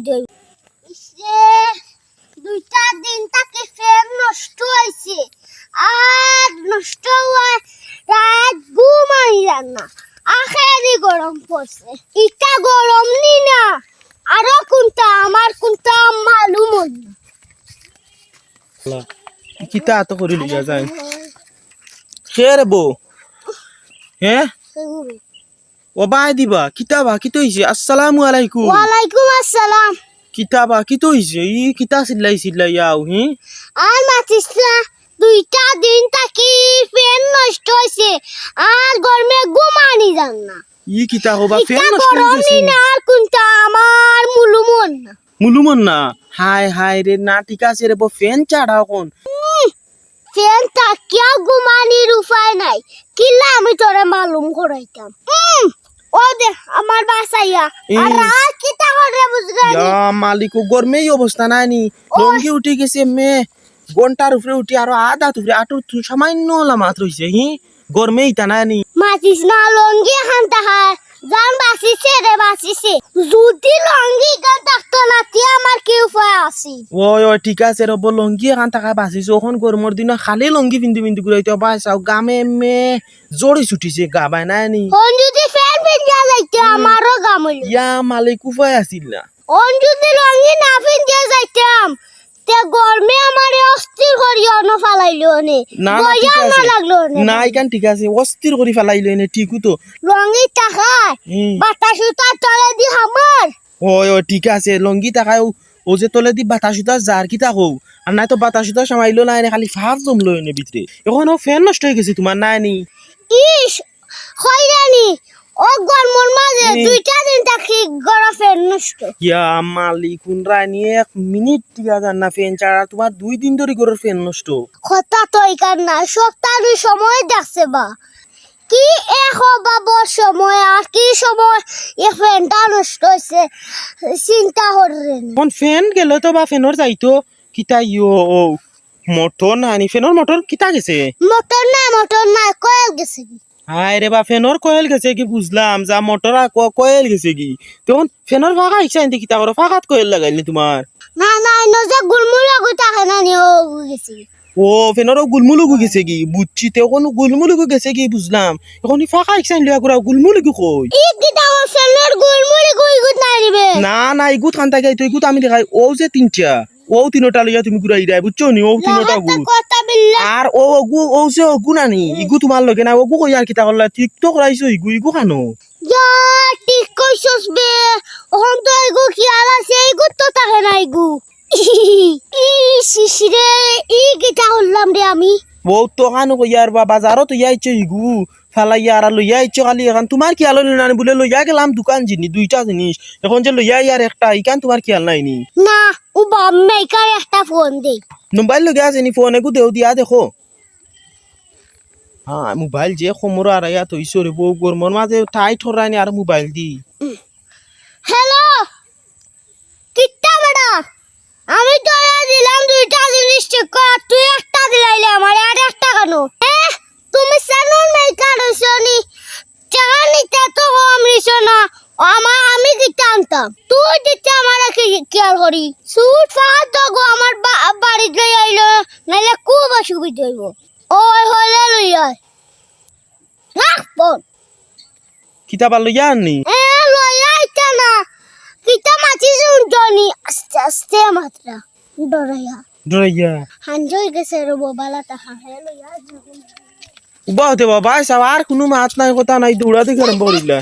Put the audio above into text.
Video ইসে দুইটা দিন তাকে ফের নষ্ট হয়েছে। আর নষ্ট হওয়ার রাত ঘুমাই যান না। আখেরি গরম পড়ছে। ইটা গরম নি না। আরও কোনটা আমার কোনটা মালুম না। কিতা এত করে লিয়া যায় হে রে বউ? হে? ও বাই দিবা কিতা বা কিতো হইছে আসসালামু আলাইকুম। ওয়ালাইকুম আসসালাম। কিতা বা কিতো হইছে ই কিতা চিল্লাই চিল্লাই আও হি? আর মাতিসলা দুইটা দিন তাকি ফ্যান নষ্ট হয়েছে আর গরমে ঘুমানি যান না। ই কিতা হবা ফেন নষ্ট গেছে নি আর কোনটা আমার মুলুমন না। মুলুমন না? হাই হাই রে না ঠিক আছে রে বউ ফ্যান চাড়াও কোন? ফ্যান তাকিয়া ঘুমানির উপায় নাই। কিল্লা আমি তোরে মালুম করাইতাম। ও দে আমার বাসাইয়া। আর। রাত কিতা করে বুঝগা ইয়া মালিক গরমেই অবস্থা নাইনি। লঙ্গি উঠি গেছে মে ঘণ্টার উপরে উঠি আরও আধা উপরে আটু সামান্য ওলা মাত্র হইছে হি? গরমে ইতা নাই নি মাতিস না লঙ্গি হান তাহার। জান বাঁচিছে রে বাঁচিছে। যদি লঙ্গি গান থাকতো না তে আমার কি উপায় আছে? ওই ওই ঠিক আছে রব লঙ্গি এখান টাকা বাঁচিছো। এখন গরমের দিন খালি লঙ্গি পিন্ধি পিন্ধি ঘুরাইতে বাই চাও গামে মে জড়ি ছুটিছে গা বাই নাই নি যদি যাইতে আমারও ইয়া মালিক উপায় আছিল না। অন যদি লঙ্গি না যাইতাম তে গরমে আমার অস্থির করি অন ফালাইলো নে। না না ঠিক আছে। লাগল নে। ঠিক আছে অস্থির করে ফেলাইলো ঠিকও তো টাকায়। বাতাস উতার তলে দি আমার ওই ওই ঠিক আছে লঙ্গি টাকায় ও যে তলে দি বাতাস সুতা যার কি তাকো আর নাই তো বাতাস সুতা সামাইলো নে, খালি ফাঁক জমলো এনে ভিতরে। এখন ও ফ্যান নষ্ট হয়ে গেছে তোমার নাই নি? ইস হয়রানি ও গরমর মাঝে হুম। দুইটা দিন থাকি গরম ফ্যান নষ্ট? ইয়া মালিক কুনরা এক মিনিট টিকা যান না ফ্যান ছাড়া। তোমার দুই দিন ধরে গরুর ফ্যান নষ্ট। কথা তো এখান না সপ্তাহ সময় দেখছে বা। কি এক বাবর সময় আর কি সময় এ ফ্যানটা নষ্ট হয়েছে চিন্তা করেন। এখন ফ্যান গেলে তো বা ফ্যানের যাইতো কিতা ইয়ো মটর ফ্যানের মটর কিতা গেছে? মোটর নাই মোটর নাই কয়েল গেছে হায় রে বা ফ্যানের কয়েল গেছে কি বুঝলাম যা মটর কয়েল গেছে কি? তখন ফ্যানের ফাঁকা ইচ্ছা আনতে কিতা করো ফাঁকাত কয়েল লাগাইলি তোমার না না যে গুলমুলা গু থাকে না নি ও গেছে। ও ফেনরও গুলমুলুকু গেছে কি? বুঝছি তখন গুলমুলুকু গেছে কি বুঝলাম। এখন ফাঁকা ইকসাইন লিয়া করে গুলমুলুকু কই? ফেনের গুলমুলি গুই গুত নাই দিবে না না ইগুত খান থাকে তো ইগুত আমি দেখাই ও যে তিনটা ও তিনটা লইয়া তুমি ঘুরাই দেয় বুঝছ নি? ও তিনটা লাগাতে গু কথা বিল্লা আর ও অগু ও যে অগু নানি ইগু তোমার লগে না অগু কই আর কিতা করলা ঠিক তো করাইছো ইগু ইগু খানো যা ঠিক কইছস বে। ওহন তো এগু খেয়াল আছে এগু তো থাকে না এগু ই শিশিরে ই গিটা হল্লাম রে আমি। ও তো খানো কই আর বা বাজারও তো ইয়াইছো ইগু। ফালাইয়া আর লইয়া ইচ্ছো খালি এখন। তোমার খেয়াল হইল না বলে লইয়া গেলাম দোকান জিনিস দুইটা জিনিস এখন যে লইয়া ইয়ার একটা ইকান তোমার খেয়াল নাই নি? না ও বাম্মেকার একটা ফোন দে। মোবাইল লগে আছে নি ফোন একু দেও দিয়া দেখো হ্যাঁ মোবাইল যে সমর আর ইয়া তো ইসরে বউ গরমর মাঝে ঠাই ঠরানি আর মোবাইল দি হ্যালো কিট্টা বেটা আমি তোরা দিলাম দুইটা জিনিস ঠিক কর তুই একটা দিলাইলে আমার আর একটা কেন তুমি সানুন মেকার হইছো নি টাকা নিতে তো কম নিছো না আমার আমি কিটা আনতাম তুই দিতে আমার কি খেয়াল করি সুট ফাহাত দগো আমার অসুবিধা হইব। ওই হলে লই আয় রাখ ফোন কিতাব আর লইয়া আননি? এ লইয়া আইতা না। কিতা মাছি আস্তে আস্তে মাত্রা। ডরাইয়া। ডরাইয়া? হাঞ্জই গেছে রে বালা তাহা হে লইয়া উবা হতে বাবা সাব আর কোনো মাত নাই কথা নাই দৌড়াতে গরম পড়িলা